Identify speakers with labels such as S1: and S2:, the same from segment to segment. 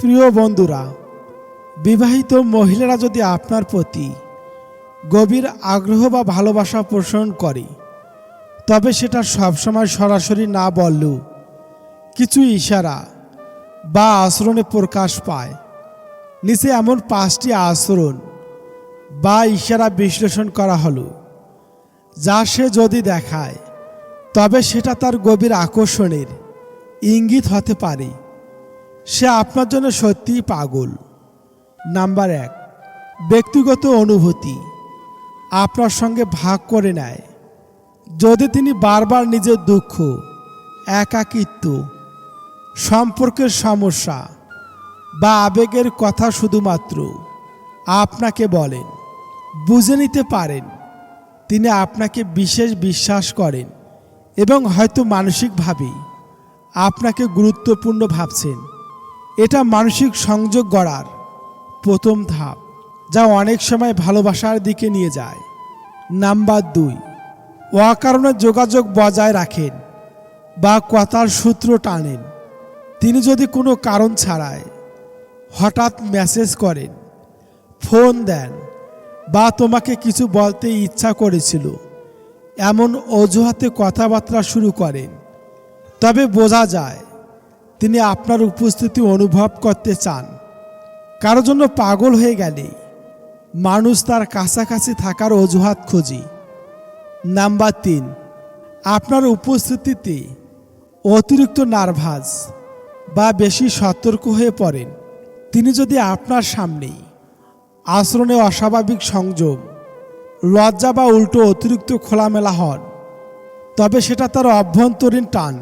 S1: প্রিয় বন্ধুরা, বিবাহিত মহিলারা যদি আপনার প্রতি গভীর আগ্রহ বা ভালোবাসা পোষণ করে, তবে সেটা সবসময় সরাসরি না বললেও কিছু ইশারা বা আচরণে প্রকাশ পায়। নিচে এমন পাঁচটি আচরণ বা ইশারা বিশ্লেষণ করা হলো, যা সে যদি দেখায়, তবে সেটা তার গভীর আকর্ষণের ইঙ্গিত হতে পারে। সে আপনার জন্য সত্যিই পাগল। নাম্বার এক, ব্যক্তিগত অনুভূতি। আপনার সঙ্গে ভাগ করে নেয়। যদি তিনি বারবার নিজের দুঃখ, একাকিত্ব, সম্পর্কের সমস্যা বা আবেগের কথা শুধুমাত্র আপনাকে বলেন, বুঝে নিতে পারেন, তিনি আপনাকে বিশেষ বিশ্বাস করেন এবং হয়তো মানসিকভাবেই আপনাকে গুরুত্বপূর্ণ ভাবছেন। এটা মানসিক সংযোগ গড়ার প্রথম ধাপ, যা অনেক সময় ভালোবাসার দিকে নিয়ে যায়। নাম্বার দুই, অকারণে যোগাযোগ বজায় রাখেন বা কথার সূত্র টানেন। তিনি যদি কোনো কারণ ছাড়ায় হঠাৎ মেসেজ করেন, ফোন দেন বা তোমাকে কিছু বলতে ইচ্ছা করেছিল, এমন অজুহাতে কথাবার্তা শুরু করেন, তবে বোঝা যায় তিনি আপনার উপস্থিতি অনুভব করতে চান। কারও জন্য পাগল হয়ে গেলে মানুষ তার কাছাকাছি থাকার অজুহাত খোঁজে। নাম্বার তিন, আপনার উপস্থিতিতে অতিরিক্ত নার্ভাস বা বেশি সতর্ক হয়ে পড়েন। তিনি যদি আপনার সামনেই আচরণে অস্বাভাবিক সংযম, লজ্জা বা উল্টো অতিরিক্ত খোলামেলা হন, তবে সেটা তার অভ্যন্তরীণ টান।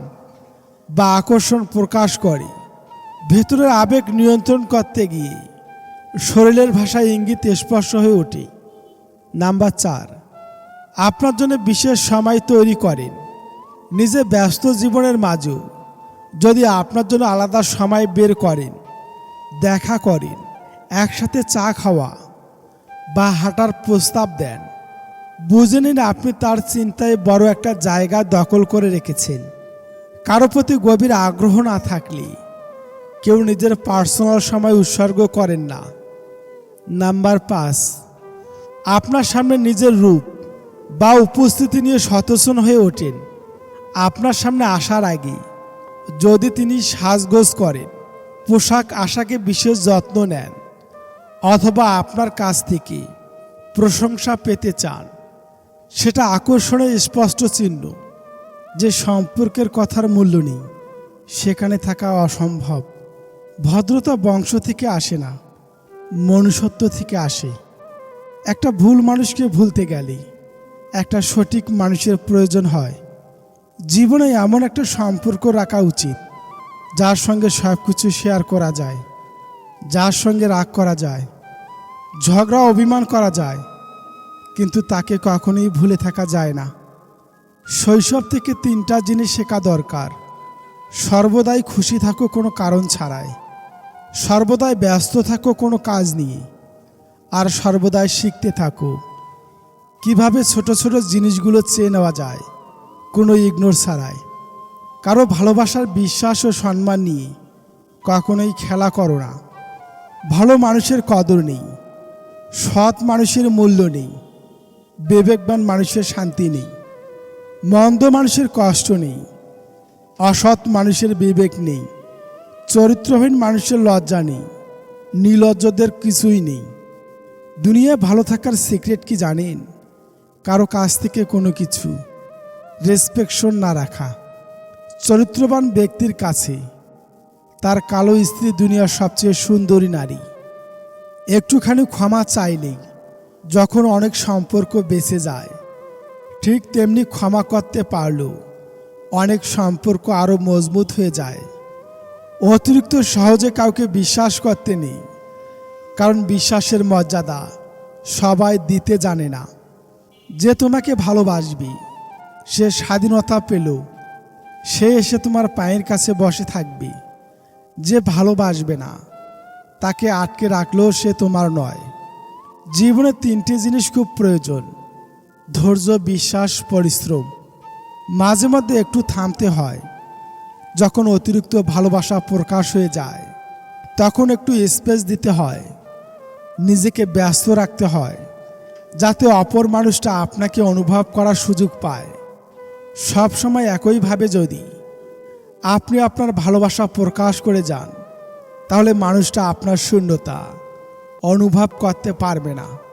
S1: বা আকর্ষণ প্রকাশ করে। ভেতরের আবেগ নিয়ন্ত্রণ করতে গিয়ে শরীরের ভাষায় ইঙ্গিত স্পষ্ট হয়ে ওঠে। নাম্বার চার, আপনার জন্য বিশেষ সময় তৈরি করেন। নিজে ব্যস্ত জীবনের মাঝেও যদি আপনার জন্য আলাদা সময় বের করেন, দেখা করেন, একসাথে চা খাওয়া বা হাঁটার প্রস্তাব দেন, বুঝে নিন আপনি তার চিন্তায় বড় একটা জায়গা দখল করে রেখেছেন। কারও প্রতি গভীর আগ্রহ না থাকলে কেউ নিজের পার্সোনাল সময় উৎসর্গ করেন না। নাম্বার পাঁচ, আপনার সামনে নিজের রূপ বা উপস্থিতি নিয়ে সচেতন হয়ে ওঠেন। আপনার সামনে আসার আগে যদি তিনি সাজগোজ করেন, পোশাক আশাকে বিশেষ যত্ন নেন অথবা আপনার কাছ থেকে প্রশংসা পেতে চান, সেটা আকর্ষণের স্পষ্ট চিহ্ন। যে সম্পর্কের কথার মূল্য নেই, সেখানে থাকা অসম্ভব। ভদ্রতা বংশ থেকে আসে না, মনুষ্যত্ব থেকে আসে। একটা ভুল মানুষকে ভুলতে গেলে একটা সঠিক মানুষের প্রয়োজন হয়। জীবনে এমন একটা সম্পর্ক রাখা উচিত, যার সঙ্গে সব কিছু শেয়ার করা যায়, যার সঙ্গে রাগ করা যায়, ঝগড়া, অভিমান করা যায়, কিন্তু তাকে কখনোই ভুলে থাকা যায় না। শৈশব থেকে তিনটা জিনিস শেখা দরকার। সর্বদাই খুশি থাকো কোনো কারণ ছাড়াই। সর্বদাই ব্যস্ত থাকো কোনো কাজ নিয়ে। আর সর্বদাই শিখতে থাকো। কীভাবে ছোট ছোট জিনিসগুলো চেয়ে নেওয়া যায়, কোনো ইগনোর ছাড়াই। কারও ভালোবাসার বিশ্বাস ও সম্মান নিয়ে কখনোই খেলা করো না। ভালো মানুষের কদর নেই। সৎ মানুষের মূল্য নেই। বিবেকবান মানুষের শান্তি নেই। মন্দ মানুষের কষ্ট নেই, অসৎ মানুষের বিবেক নেই, চরিত্রহীন মানুষের লজ্জা নেই, নির্লজ্জদের কিছুই নেই। দুনিয়ায় ভালো থাকার সিক্রেট কি জানেন? কারও কাছ থেকে কোনো কিছু রেসপেকশন না রাখা। চরিত্রবান ব্যক্তির কাছে তার কালো স্ত্রী দুনিয়ার সবচেয়ে সুন্দরী নারী। একটুখানি ক্ষমা চাইলেই যখন অনেক সম্পর্ক বেঁচে যায়। ঠিক তেমনি ক্ষমা করতে পারলেও অনেক সম্পর্ক আরও মজবুত হয়ে যায়। অতিরিক্ত সহজে কাউকে বিশ্বাস করতে নেই, কারণ বিশ্বাসের মর্যাদা সবাই দিতে জানে না। যে তোমাকে ভালোবাসবি, সে স্বাধীনতা পেল, সে এসে তোমার পায়ের কাছে বসে থাকবে। যে ভালোবাসবে না, তাকে আটকে রাখলেও সে তোমার নয়। জীবনে তিনটি জিনিস খুব প্রয়োজন। ধৈর্য, বিশ্বাস, পরিশ্রম। মাঝে মধ্যে একটু থামতে হয়। যখন অতিরিক্ত ভালোবাসা প্রকাশ হয়ে যায়, তখন একটু স্পেস দিতে হয়। নিজেকে ব্যস্ত রাখতে হয়, যাতে অপর মানুষটা আপনাকে অনুভব করার সুযোগ পায়। সব সময় একইভাবে যদি আপনি আপনার ভালোবাসা প্রকাশ করে যান, তাহলে মানুষটা আপনার শূন্যতা অনুভব করতে পারবে না।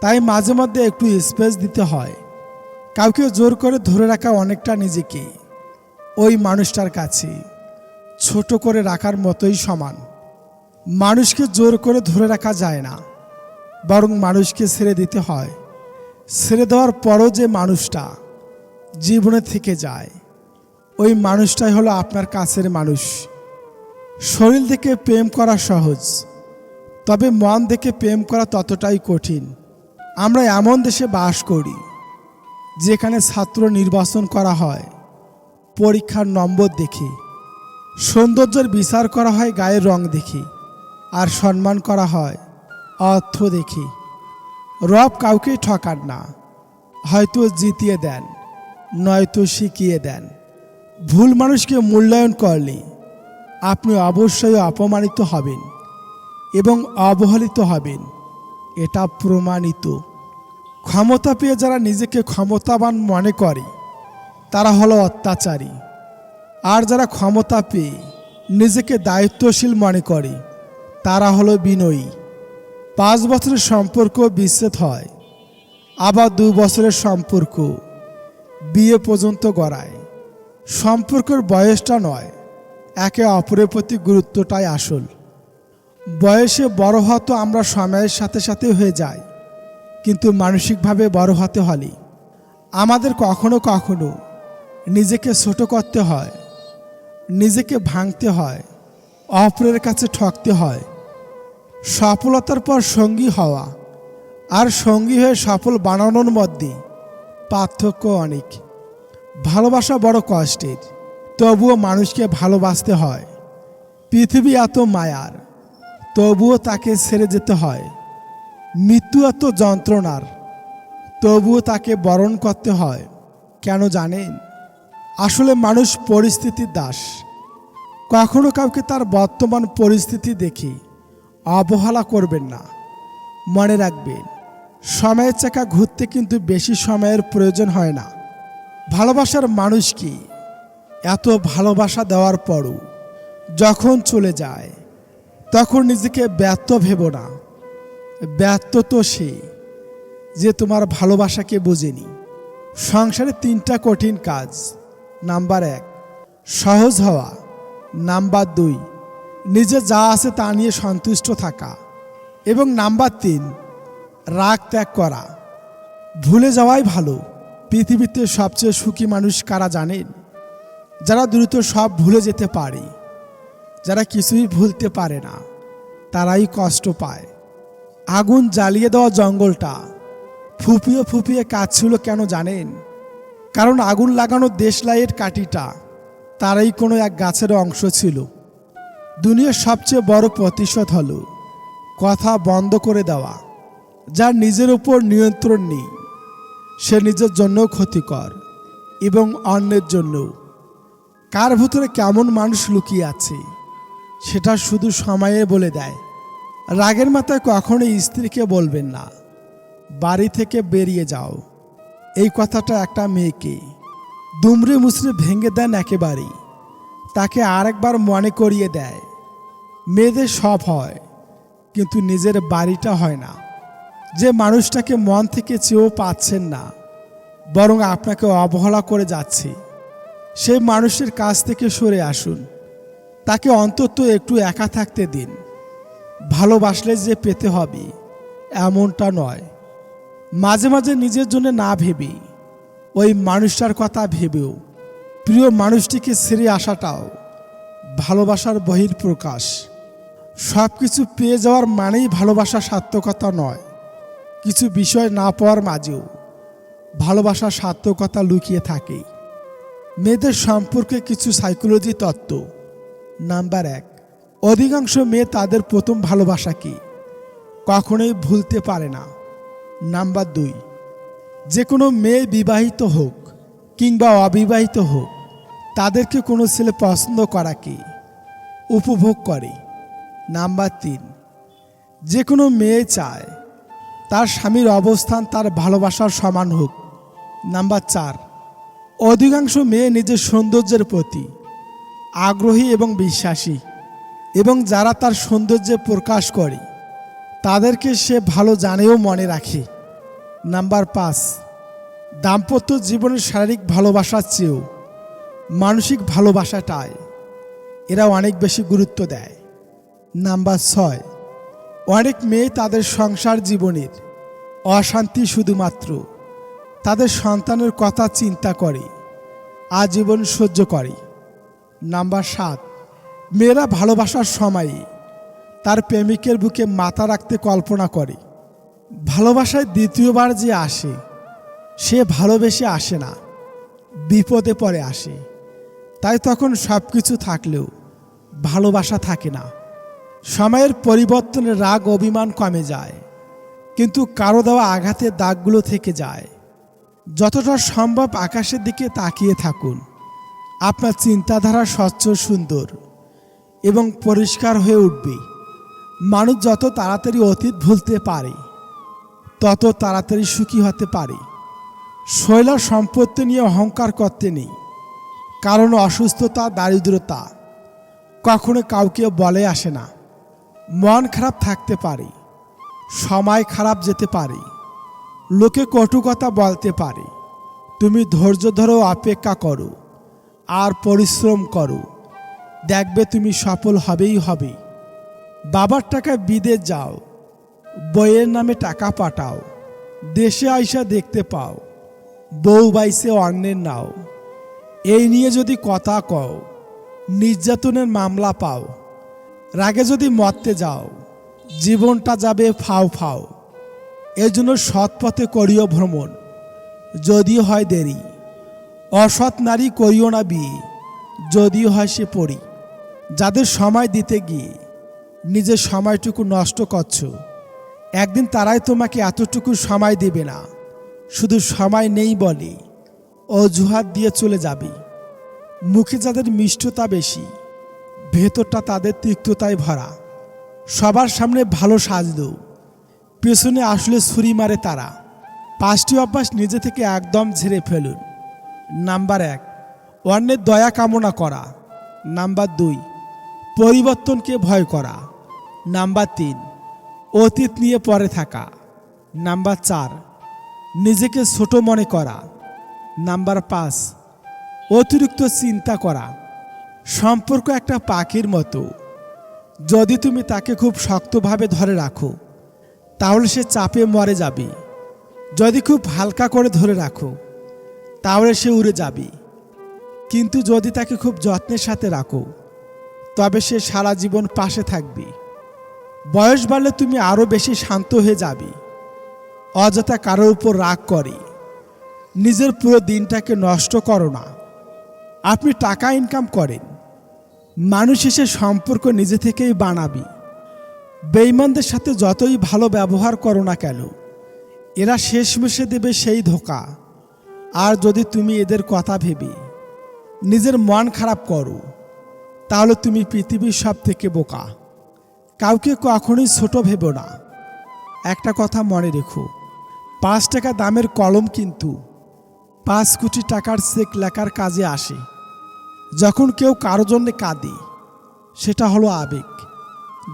S1: তাই মাঝে মধ্যে একটু স্পেস দিতে হয়। কাউকে জোর করে ধরে রাখা অনেকটা নিজেকে। ওই মানুষটার কাছে। ছোট করে রাখার মতোই সমান। মানুষকে জোর করে ধরে রাখা যায় না। বরং মানুষকে ছেড়ে দিতে হয়। ছেড়ে দেওয়ার পরও যে মানুষটা জীবনে থেকে যায়। ওই মানুষটাই হলো আপনার কাছের মানুষ। শরীর থেকে প্রেম করা সহজ। তবে মন থেকে প্রেম করা ততটাই কঠিন। আমরা এমন দেশে বাস করি যেখানে ছাত্র নির্বাচন করা হয়, পরীক্ষার নম্বর দেখে, সৌন্দর্যের বিচার করা হয়, গায়ের রং দেখে, আর সম্মান করা হয়, অর্থ দেখে। রব কাউকেই ঠকান না, হয়তো জিতিয়ে দেন, নয়তো শিখিয়ে দেন। ভুল মানুষকে মূল্যায়ন করলে আপনি অবশ্যই অপমানিত হবেন এবং অবহেলিত হবেন। এটা প্রমাণিত। ক্ষমতা পেয়ে যারা নিজেকে ক্ষমতাবান মনে করে, তারা হলো অত্যাচারী। আর যারা ক্ষমতা পেয়ে নিজেকে দায়িত্বশীল মনে করে, তারা হলো বিনয়ী। পাঁচ বছরের সম্পর্ক বিচ্ছেদ হয়, আবার দু বছরের সম্পর্ক বিয়ে পর্যন্ত গড়ায়। সম্পর্কের বয়সটা নয়, একে অপরের প্রতি গুরুত্বটাই আসল। বয়সে বড় হওয়া তো আমরা সময়ের সাথে সাথে হয়ে যাই, কিন্তু মানসিকভাবে বড় হতে হলে আমাদের কখনো কখনো নিজেকে ছোট করতে হয়, নিজেকে ভাঙতে হয়, অপরের কাছে ঠকতে হয়। সফলতার পর সঙ্গী হওয়া আর সঙ্গী হয়ে সফল বানানোর মধ্যে পার্থক্য অনেক। ভালোবাসা বড় কষ্টের, তবুও মানুষকে ভালোবাসতে হয়। পৃথিবী এত মায়ার। তবুও তাকে ছেড়ে যেতে হয়। মৃত্যু এত যন্ত্রণার। তবুও তাকে বরণ করতে হয়। কেন জানেন আসলে মানুষ পরিস্থিতির দাস। কখনো কাউকে তার বর্তমান পরিস্থিতি দেখে অবহেলা করবেন না। মনে রাখবেন, সময়ের চাকা ঘুরতে কিন্তু বেশি সময়ের প্রয়োজন হয় না। ভালোবাসার মানুষ কি? এত ভালোবাসা দেওয়ার পরও যখন চলে যায় তখন নিজেকে ব্যর্থ ভেব না। ব্যর্থ তো সে যে তোমার ভালোবাসাকে বোঝেনি। সংসারে তিনটা কঠিন কাজ। নাম্বার এক, সহজ হওয়া। নাম্বার দুই, নিজে যা আছে তা নিয়ে সন্তুষ্ট থাকা। এবং নাম্বার তিন, রাগ ত্যাগ করা। ভুলে যাওয়াই ভালো। পৃথিবীতে সবচেয়ে সুখী মানুষ কারা জানেন? যারা দ্রুত সব ভুলে যেতে পারে। যারা কিছুই ভুলতে পারে না, তারাই কষ্ট পায়। আগুন জ্বালিয়ে দেওয়া জঙ্গলটা, ফুপিয়ে ফুপিয়ে কাঁদছিল কেন জানেন? কারণ আগুন লাগানো দেশলাইয়ের কাঠিটা, তারাই কোনো এক গাছের অংশ ছিল। দুনিয়ার সবচেয়ে বড় প্রতিশোধ হলো কথা বন্ধ করে দেওয়া, যার নিজের উপর নিয়ন্ত্রণ নেই। সে নিজের জন্য ক্ষতিকর এবং অন্যের জন্য কার ভিতরে কেমন মানুষ লুকিয়ে আছে? সেটা শুধু সময়ে বলে দেয়। রাগের মাথায় কখনোই স্ত্রীকে বলবেন না। বাড়ি থেকে বেরিয়ে যাও। এই কথাটা একটা মেয়েকে দুমড়ে মুচড়ে ভেঙে দেন একেবারেই। তাকে আরেকবার মনে করিয়ে দেয়। মেয়েদের সব হয়, কিন্তু নিজের বাড়িটা হয় না। যে মানুষটাকে মন থেকে চেয়েও পাচ্ছেন না, বরং আপনাকে অবহেলা করে যাচ্ছে। সেই মানুষের কাছ থেকে সরে আসুন। তাকে অন্তত একটু একা থাকতে দিন। ভালোবাসলে যে পেতে হবে, এমনটা নয়। মাঝে মাঝে নিজের জন্য না ভেবে ওই মানুষটার কথা ভেবেও, প্রিয় মানুষটিকে ছেড়ে আসাটাও ভালোবাসার বহির প্রকাশ সব কিছু পেয়ে যাওয়ার মানেই ভালোবাসা সার্থকতা নয়। কিছু বিষয় না পাওয়ার মাঝেও ভালোবাসার সার্থকতা লুকিয়ে থাকে। মেয়েদের সম্পর্কে কিছু সাইকোলজি তত্ত্ব নাম্বার এক, অধিকাংশ মেয়ে তাদের প্রথম ভালোবাসাকে কখনোই ভুলতে পারে না। নাম্বার দুই, যে কোনো মেয়ে বিবাহিত হোক কিংবা অবিবাহিত হোক, তাদেরকে কোনো ছেলে পছন্দ করাকে উপভোগ করে। নাম্বার তিন, যে কোনো মেয়ে চায় তার স্বামীর অবস্থান তার ভালোবাসার সমান হোক। নাম্বার চার, অধিকাংশ মেয়ে নিজের সৌন্দর্যের প্রতি আগ্রহী এবং বিশ্বাসী। এবং যারা তার সৌন্দর্যে প্রকাশ করে, তাদেরকে সে ভালো জানেও মনে রাখে। নাম্বার পাঁচ, দাম্পত্য জীবনের শারীরিক ভালোবাসার চেয়েও মানসিক ভালোবাসাটায় এরা অনেক বেশি গুরুত্ব দেয়। নাম্বার ছয়, অনেক মেয়ে তাদের সংসার জীবনের অশান্তি শুধুমাত্র তাদের সন্তানের কথা চিন্তা করে, আজীবন সহ্য করে। নাম্বার সাত, মেয়েরা ভালোবাসার সময়ে তার প্রেমিকের বুকে মাথা রাখতে কল্পনা করে। ভালোবাসায় দ্বিতীয়বার যে আসে, সে ভালোবেসে আসে না, বিপদে পড়ে আসে। তাই তখন সব কিছু থাকলেও ভালোবাসা থাকে না। সময়ের পরিবর্তনে রাগ, অভিমান কমে যায়, কিন্তু কারও দেওয়া আঘাতের দাগগুলো থেকে যায়। যতটা সম্ভব আকাশের দিকে তাকিয়ে থাকুন। আপনার চিন্তাধারা স্বচ্ছ, সুন্দর এবং পরিষ্কার হয়ে উঠবে। মানুষ যত তাড়াতাড়ি অতীত ভুলতে পারে, তত তাড়াতাড়ি সুখী হতে পারে। শৈলা সম্পত্তি নিয়ে অহংকার করতে নেই, কারণ অসুস্থতা, দারিদ্রতা কখনো কাউকে বলে আসে না। মন খারাপ থাকতে পারে, সময় খারাপ যেতে পারে, লোকে কটু কথা বলতে পারে। তুমি ধৈর্য ধরো অপেক্ষা করো। আর পরিশ্রম করো। দেখবে তুমি সফল হবেই হবে। বাবার টাকা বিদেশ যাও। বইয়ের নামে টাকা পাঠাও। দেশে আইসা দেখতে পাও। বউ বাইসে অন্যের নাও। এই নিয়ে যদি কথা কও, নির্যাতনের মামলা পাও। রাগে যদি মরতে যাও, জীবনটা যাবে ফাও ফাও। এজন্য সৎপথে করিও ভ্রমণ, যদিও হয় দেরি। অসৎ নারী করিও না বিয়ে যদিও হয় সে পড়ি যাদের সময় দিতে গিয়ে নিজের সময়টুকু নষ্ট করছ। একদিন তারাই তোমাকে এতটুকু সময় দেবে না। শুধু সময় নেই বলে, অজুহাত দিয়ে চলে যাবে। মুখে যাদের মিষ্টতা বেশি, ভেতরটা তাদের তিক্ততায় ভরা। সবার সামনে ভালো সাজলেও পেছনে আসলে ছুরি মারে তারা। পাঁচটি অভ্যাস নিজে থেকে একদম ঝেড়ে ফেলুন। নাম্বার এক, অন্যের দয়া কামনা করা। নাম্বার দুই, পরিবর্তনকে ভয় করা। নাম্বার তিন, অতীত নিয়ে পরে থাকা। নাম্বার চার, নিজেকে ছোট মনে করা। নাম্বার পাঁচ, অতিরিক্ত চিন্তা করা। সম্পর্ক একটা পাখির মতো। যদি তুমি তাকে খুব শক্তভাবে ধরে রাখো, তাহলে সে চাপে মরে যাবে। যদি খুব হালকা করে ধরে রাখো তাহলে সে উড়ে যাবে। কিন্তু যদি তাকে খুব যত্নের সাথে রাখো, তবে সে সারা জীবন পাশে থাকবে। বয়স বাড়লে তুমি আরও বেশি শান্ত হয়ে যাবে। অযথা কারোর উপর রাগ করে। নিজের পুরো দিনটাকে নষ্ট করো না। আপনি টাকা ইনকাম করেন। মানুষ এসে সম্পর্ক নিজে থেকেই বানাবি। বেইমানদের সাথে যতই ভালো ব্যবহার করো না কেন, এরা শেষমেশে দেবে সেই ধোকা। আর যদি তুমি এদের কথা ভেবে নিজের মন খারাপ করো, তাহলে তুমি পৃথিবীর সব থেকে বোকা। কাউকে কখনোই ছোট ভেবো না। একটা কথা মনে রেখো, পাঁচ টাকা দামের কলম কিন্তু পাঁচ কোটি টাকার চেক লেখার কাজে আসে। যখন কেউ কারও জন্যে কাঁদে, সেটা হলো আবেগ।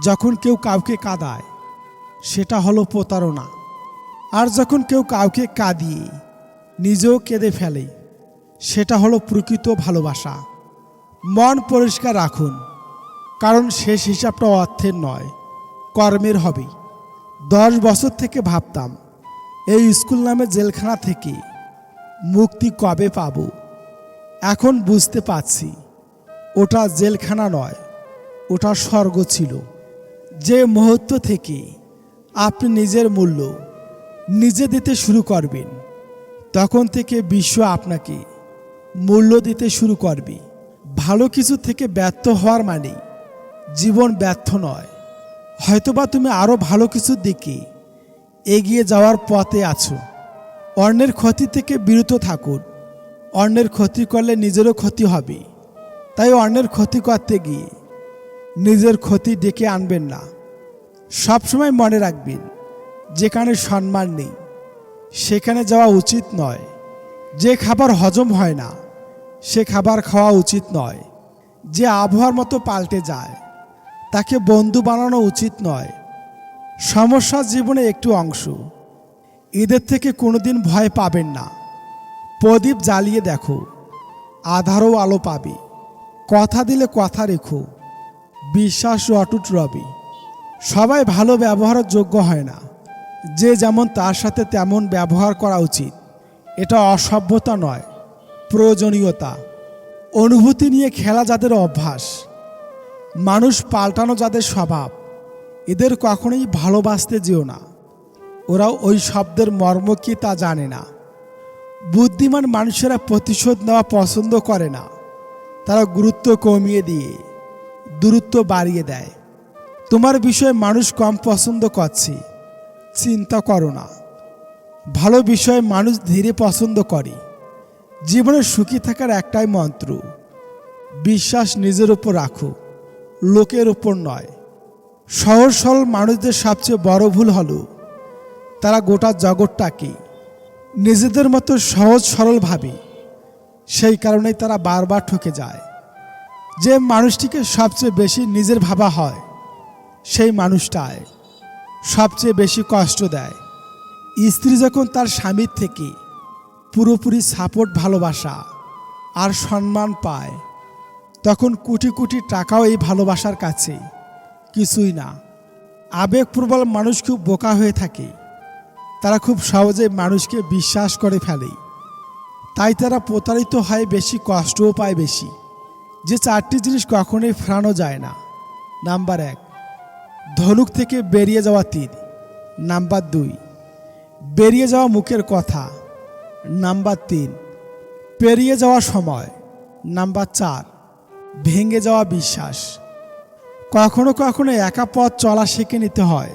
S1: যখন কেউ কাউকে কাঁদায়, সেটা হলো প্রতারণা। আর যখন কেউ কাউকে কাঁদিয়ে নিজেও কেঁদে ফেলে। সেটা হলো প্রকৃত ভালোবাসা। মন পরিষ্কার রাখুন, কারণ শেষ হিসাবটা অর্থের নয়, কর্মের হবে দশ বছর থেকে ভাবতাম, এই স্কুল নামে জেলখানা থেকে মুক্তি কবে পাব? এখন বুঝতে পারছি, ওটা জেলখানা নয়, ওটা স্বর্গ ছিল। যে মুহূর্ত থেকে আপনি নিজের মূল্য নিজে দিতে শুরু করবেন। তখন থেকে বিশ্ব আপনাকে মূল্য দিতে শুরু করবে। ভালো কিছু থেকে ব্যর্থ হওয়ার মানে জীবন ব্যর্থ নয়। হয়তোবা তুমি আরও ভালো কিছুর দিকে এগিয়ে যাওয়ার পথে আছো। অন্যের ক্ষতি থেকে বিরত থাকুন। অন্যের ক্ষতি করলে নিজেরও ক্ষতি হবে। তাই অন্যের ক্ষতি করতে গিয়ে নিজের ক্ষতি ডেকে আনবেন না। সবসময় মনে রাখবেন, যেখানে সম্মান নেই। সেখানে যাওয়া উচিত নয়। যে খাবার হজম হয় না, সে খাবার খাওয়া উচিত নয়। যে আবহাওয়ার মতো পাল্টে যায়, তাকে বন্ধু বানানো উচিত নয়। সমস্যা জীবনে একটু অংশ। এদের থেকে কোনোদিন ভয় পাবেন না। প্রদীপ জ্বালিয়ে দেখো, আধারও আলো পাবে। কথা দিলে কথা রেখো, বিশ্বাস অটুট রবি। সবাই ভালো ব্যবহারের যোগ্য হয় না। যে যেমন তার সাথে তেমন ব্যবহার করা উচিত। এটা অসভ্যতা নয়, প্রয়োজনীয়তা। অনুভূতি নিয়ে খেলা যাদের অভ্যাস, মানুষ পাল্টানো যাদের স্বভাব, এদের কখনোই ভালোবাসতে যেও না। ওরা ওই শব্দের মর্ম কি তা জানে না। বুদ্ধিমান মানুষেরা প্রতিশোধ নেওয়া পছন্দ করে না। তারা গুরুত্ব কমিয়ে দিয়ে, দূরত্ব বাড়িয়ে দেয়। তোমার বিষয়ে মানুষ কম পছন্দ করছে। চিন্তা করো না। ভালো বিষয়ে মানুষ ধীরে পছন্দ করে। জীবনে সুখী থাকার একটাই মন্ত্র, বিশ্বাস নিজের উপর রাখো, লোকের উপর নয়। সহজ সরল মানুষদের সবচেয়ে বড় ভুল হলো, তারা গোটা জগৎটাকে নিজেদের মতো সহজ সরল ভাবে। সেই কারণেই তারা বারবার ঠকে যায়। যে মানুষটিকে সবচেয়ে বেশি নিজের ভাবা হয়, সেই মানুষটায় সবচেয়ে বেশি কষ্ট দেয়। স্ত্রী যখন তার স্বামীর থেকে পুরোপুরি সাপোর্ট, ভালোবাসা আর সম্মান পায়, তখন কোটি কোটি টাকাও এই ভালোবাসার কাছে। কিছুই না। আবেগপ্রবল মানুষ খুব বোকা হয়ে থাকে। তারা খুব সহজে মানুষকে বিশ্বাস করে ফেলে। তাই তারা প্রতারিত হয়, বেশি কষ্টও পায় বেশি। যে চারটি জিনিস কখনোই ফেরানো যায় না। নাম্বার এক ধনুক থেকে বেরিয়ে যাওয়া তীর নাম্বার দুই, বেরিয়ে যাওয়া মুখের কথা। নাম্বার তিন, পেরিয়ে যাওয়া সময়। নাম্বার চার, ভেঙে যাওয়া বিশ্বাস। কখনো কখনো একা পথ চলা শিখে নিতে হয়।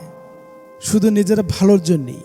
S1: শুধু নিজের ভালোর জন্যেই।